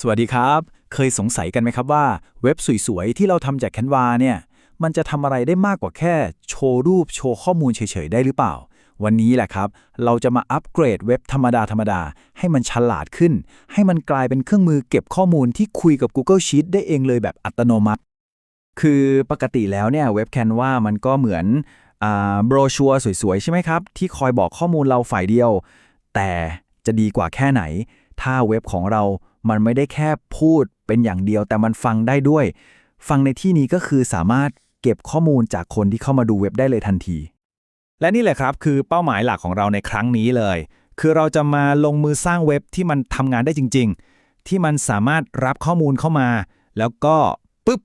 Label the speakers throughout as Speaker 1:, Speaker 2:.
Speaker 1: สวัสดีครับ เคยสงสัยกันไหมครับว่าเว็บสวยๆ ที่เราทำจาก Canva เนี่ย มันจะทำอะไรได้มากกว่าแค่ โชว์รูปโชว์ข้อมูลเฉยๆ ได้หรือเปล่า วันนี้แหละครับ เราจะมาอัปเกรดเว็บธรรมดาธรรมดาๆให้มันฉลาดขึ้น ให้มันกลายเป็นเครื่องมือเก็บข้อมูลที่คุยกับ Google Sheet ได้เองเลยแบบอัตโนมัติ คือปกติแล้วเนี่ยเว็บ Canva มันก็เหมือนอ่าโบรชัวร์สวยๆ ใช่ไหมครับ ที่คอยบอกข้อมูลเราฝ่ายเดียว แต่จะดีกว่าแค่ไหน ถ้าเว็บของเรา มันไม่ได้แค่พูดเป็นอย่างเดียว แต่มันฟังได้ด้วย ฟังในที่นี้ก็คือสามารถเก็บข้อมูลจากคนที่เข้ามาดูเว็บได้เลยทันที
Speaker 2: และนี่แหละครับคือเป้าหมายหลักของเราในครั้งนี้เลย คือเราจะมาลงมือสร้างเว็บที่มันทำงานได้จริง ๆ ที่มันสามารถรับข้อมูลเข้ามา แล้วก็ปุ๊บ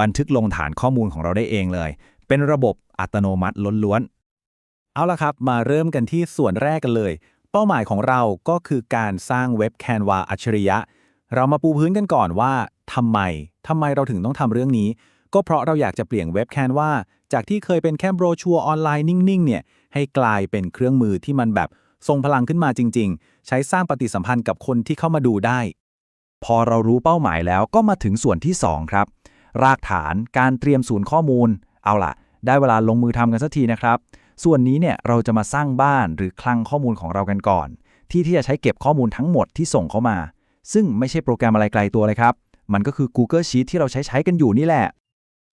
Speaker 2: บันทึกลงฐานข้อมูลของเราได้เองเลย เป็นระบบอัตโนมัติล้วนๆเอาละครับ มาเริ่มกันที่ส่วนแรกกันเลย เป้าหมายของเราก็คือการสร้างเว็บ Canva อัจฉริยะ เรามาปูพื้นกันก่อนว่าทำไมทำไมเราถึงต้องทำเรื่องนี้ ก็เพราะเราอยากจะเปลี่ยนเว็บ Canva จากที่เคยเป็นแค่โบรชัวร์ออนไลน์นิ่งๆเนี่ยให้กลายเป็นเครื่องมือที่มันแบบทรงพลังขึ้นมาจริง ๆ ใช้สร้างปฏิสัมพันธ์กับคนที่เข้ามาดูได้ พอเรารู้เป้าหมายแล้วก็มาถึงส่วนที่ 2 ครับ รากฐานการเตรียมศูนย์ข้อมูล เอาล่ะ ได้เวลาลงมือทำกันสักทีนะครับ ส่วนนี้เนี่ยเราจะมาสร้างบ้านหรือคลังข้อมูลของเรากันก่อน ที่ที่จะใช้เก็บข้อมูลทั้งหมดที่ส่งเข้ามา ซึ่งไม่ใช่โปรแกรมอะไรไกลตัวเลยครับ มันก็คือ Google Sheet ที่เราใช้ใช้กันอยู่นี่แหละ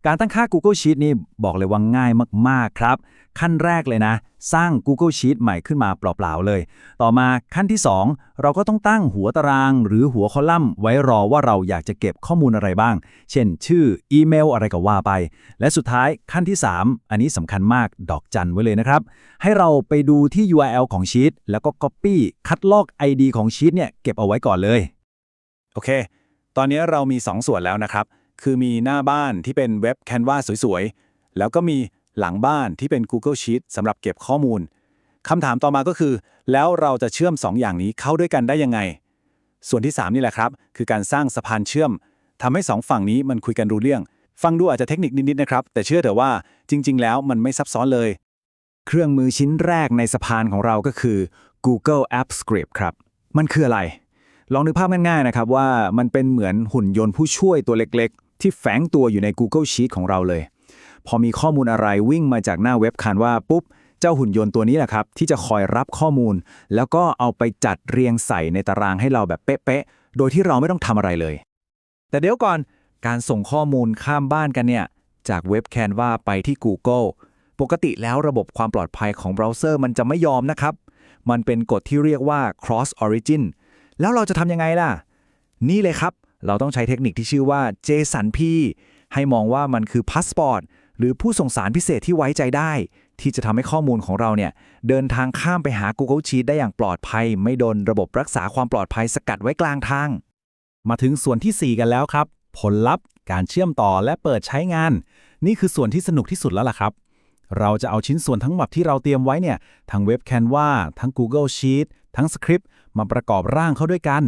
Speaker 2: การตั้งค่า Google Sheet นี่บอกเลยว่าง่ายมากๆครับ ขั้นแรกเลยนะ สร้าง Google Sheet ใหม่ขึ้นมาเปล่าๆเลย ต่อมาขั้นที่ 2 เราก็ต้องตั้งหัวตาราง หรือหัวคอลัมน์ ไว้รอว่าเราอยากจะเก็บข้อมูลอะไรบ้าง เช่น ชื่อ อีเมลอะไรก็ว่าไป และสุดท้ายขั้นที่ 3 อันนี้สำคัญมากดอกจันไว้เลยนะครับ ให้เราไปดูที่ URL ของ Sheet แล้วก็ Copy คัดลอก ID ของ Sheet เนี่ยเก็บเอาไว้ก่อนเลย โอเค ตอนนี้เรามี 2 ส่วนแล้วนะครับ คือมีหน้าบ้านที่เป็นเว็บ Canva สวยๆ แล้วก็มีหลังบ้านที่เป็น Google Sheet สำหรับเก็บข้อมูลคำถามต่อมาก็คือ แล้วเราจะเชื่อม 2 อย่างนี้เข้าด้วยกันได้ยังไง ส่วนที่ 3 นี่แหละครับ คือการสร้างสะพานเชื่อมทำให้ 2 ฝั่งนี้มันคุยกันรู้เรื่อง ฟังดูอาจจะเทคนิคนิดๆนะครับ แต่เชื่อเถอะว่าจริง ๆ แล้วมันไม่ซับซ้อนเลย เครื่องมือชิ้นแรกในสะพานของเราก็คือ Google Apps Script ครับ มันคืออะไร ลองนึกภาพง่ายๆนะครับว่ามันเป็นเหมือนหุ่นยนต์ผู้ช่วยตัวเล็กๆ ที่แฝงตัวอยู่ใน Google Sheet ของเราเลย พอมีข้อมูลอะไรวิ่งมาจากหน้าเว็บคันว่าปุ๊บเจ้าหุ่นยนต์ตัวนี้แหละครับ ที่จะคอยรับข้อมูล แล้วก็เอาไปจัดเรียงใส่ในตารางให้เราแบบเป๊ะๆ โดยที่เราไม่ต้องทำอะไรเลย แต่เดี๋ยวก่อนการส่งข้อมูลข้ามบ้านกันเนี่ย จากเว็บ Canva ไปที่ Google ปกติแล้วระบบความปลอดภัยของเบราว์เซอร์มันจะไม่ยอมนะครับ มันเป็นกฎที่เรียกว่า cross origin แล้วเราจะทำยังไงล่ะ นี่เลยครับ เราต้องใช้เทคนิคที่ชื่อว่า JSONP ให้มองว่ามันคือพาสปอร์ตหรือผู้ส่งสารพิเศษที่ไว้ใจได้ ที่จะทำให้ข้อมูลของเราเนี่ย เดินทางข้ามไปหา Google Sheet ได้อย่างปลอดภัย ไม่โดนระบบรักษาความปลอดภัยสกัดไว้กลางทาง มาถึงส่วนที่ 4 กันแล้วครับ ผลลัพธ์ การเชื่อมต่อและเปิดใช้งาน นี่คือส่วนที่สนุกที่สุดแล้วล่ะครับ เราจะเอาชิ้นส่วนทั้งหมดที่เราเตรียมไว้เนี่ยทั้งเว็บ Canva ทั้ง Google Sheet ทั้งสคริปต์มาประกอบร่างเข้าด้วยกัน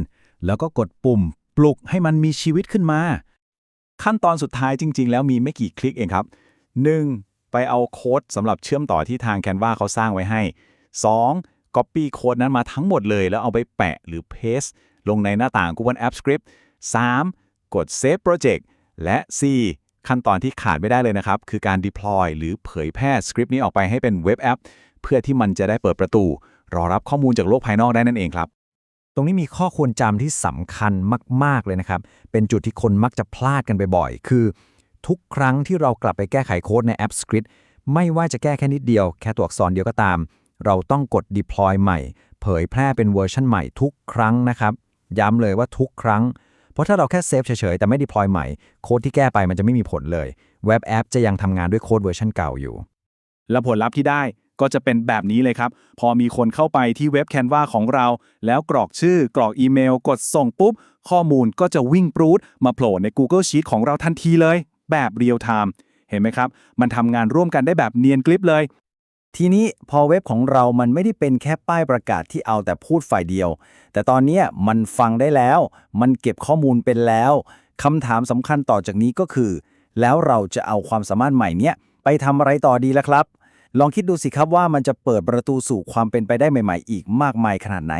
Speaker 2: แล้วก็กดปุ่มปลุกให้มันมีชีวิตขึ้นมา ขั้นตอนสุดท้ายจริง ๆ แล้วมีไม่กี่คลิกเองครับ 1. ไปเอาโค้ดสำหรับเชื่อมต่อที่ทาง Canva เขาสร้างไว้ให้ 2. Copy โค้ดนั้นมาทั้งหมดเลย แล้วเอาไปแปะหรือ paste ลงในหน้าต่าง Google App Script 3. กด Save Project และ 4. ขั้นตอนที่ขาดไม่ได้เลยนะครับ คือการ deploy หรือเผยแพร่สคริปต์นี้ออกไปให้เป็นเว็บแอป เพื่อที่มันจะได้เปิดประตู รอรับข้อมูลจากโลกภายนอกได้นั่นเองครับ
Speaker 3: ตรงนี้มีข้อควรจำที่สำคัญมาก ๆ เลยนะครับ เป็นจุดที่คนมักจะพลาดกันบ่อยๆ คือ ทุกครั้งที่เรากลับไปแก้ไขโค้ดในแอป Script ไม่ว่าจะแก้แค่นิดเดียว แค่ตัวอักษรเดียวก็ตาม เราต้องกด deploy ใหม่ เผยแพร่เป็นเวอร์ชันใหม่ทุกครั้งนะครับ ย้ำเลยว่าทุกครั้ง เพราะถ้าเราแค่เซฟเฉยๆ แต่ไม่ deploy ใหม่ โค้ดที่แก้ไปมันจะไม่มีผลเลย เว็บแอปจะยังทำงานด้วยโค้ดเวอร์ชันเก่าอยู่
Speaker 2: และผลลัพธ์ที่ได้ ก็จะเป็นแบบนี้เลยครับ พอมีคนเข้าไปที่เว็บ Canva ของเรา แล้วกรอกชื่อกรอกอีเมล กดส่งปุ๊บ ข้อมูลก็จะวิ่งปรูดมาโผล่ใน Google Sheet ของเราทันทีเลย แบบเรียลไทม์เห็นไหมครับ มันทำงานร่วมกันได้แบบเนียนกลิปเลย
Speaker 3: ทีนี้พอเว็บของเรามันไม่ได้เป็นแค่ป้ายประกาศที่เอาแต่พูดฝ่ายเดียว แต่ตอนนี้มันฟังได้แล้ว มันเก็บข้อมูลเป็นแล้วคำถามสำคัญต่อจากนี้ก็คือ แล้วเราจะเอาความสามารถใหม่เนี้ยไปทำอะไรต่อดีล่ะครับ ลองคิดดูสิครับว่ามันจะเปิดประตูสู่ความเป็นไปได้ใหม่ ๆ อีกมากมายขนาดไหน